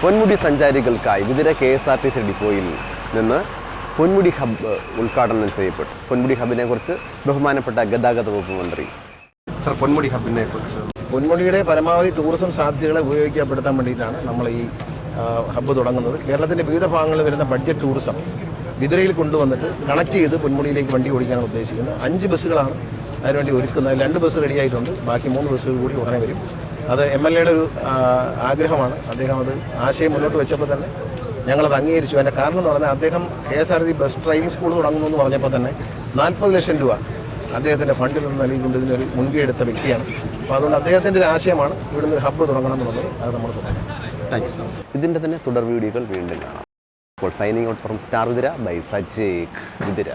പൊന്മുടി സഞ്ചാരികൾക്കായി വിതിര K S R T C ഡിപ്പോയിൽ നിന്ന് പൊന്മുടി ഹബ്ബ് ഉദ്ഘാടനം ചെയ്യപ്പെട്ടു. പൊന്മുടി ഹബിനെ കുറിച്ച് ബഹുമാനപ്പെട്ട ഗതാഗത വകുപ്പ് മന്ത്രി. സർ പൊന്മുടി ഹബിനെ കുറിച്ച്. പൊന്മുടിയുടെ പരമാവധി ടൂറിസം സാധ്യതകളെ ഉപയോഗിക്കപ്പെടുത്താൻ വേണ്ടിയിട്ടാണ് നമ്മൾ ഈ ഹബ്ബ് തുടങ്ങുന്നത്. കേരളത്തിന്റെ വിവിധ ഭാഗങ്ങളിൽ വരുന്ന ബഡ്ജറ്റ് ടൂറിസം വിതുരയിൽ കൊണ്ടുവന്നിട്ട് കണക്ട് ചെയ്ത് പൊന്മുടിയിലേക്ക് വണ്ടി ഓടിക്കാനാണ് ഉദ്ദേശിക്കുന്നത് അഞ്ച് ബസ്സുകളാണ് അതിനുവേണ്ടി ഒരുക്കുന്നത്. രണ്ട് ബസ് റെഡിയായിട്ടുണ്ട് ബാക്കി മൂന്ന് ബസ്സുകൾ കൂടി ഉടനെ വരും. അത് എം എൽ എയുടെ ഒരു ആഗ്രഹമാണ്. അദ്ദേഹം അത് ആശയം മുന്നോട്ട് വെച്ചപ്പോൾ തന്നെ ഞങ്ങളത് അംഗീകരിച്ചു. അതിന്റെ കാരണം എന്ന് പറഞ്ഞാൽ അദ്ദേഹം K S R T bus driving school തുടങ്ങുന്നു എന്ന് പറഞ്ഞപ്പോൾ തന്നെ നാൽപ്പത് ലക്ഷം രൂപ അദ്ദേഹത്തിന്റെ ഫണ്ടിൽ നിന്ന് നൽകിക്കൊണ്ട് ഇതിനൊരു മുൻകൈ എടുത്ത വ്യക്തിയാണ്. അപ്പോൾ അതുകൊണ്ട് അദ്ദേഹത്തിന്റെ ഒരു ആശയമാണ് ഇവിടുന്ന് ഹബ്ബ് തുടങ്ങണം എന്നുള്ളത് അത് നമ്മൾ തുടങ്ങി താങ്ക് യു ഇതിന്റെ തന്നെ തുടർ വീഡിയോകൾ വീണ്ടും കാണാം. അപ്പോൾ signing out from star വിതിര bye സജേഖ് വിതിര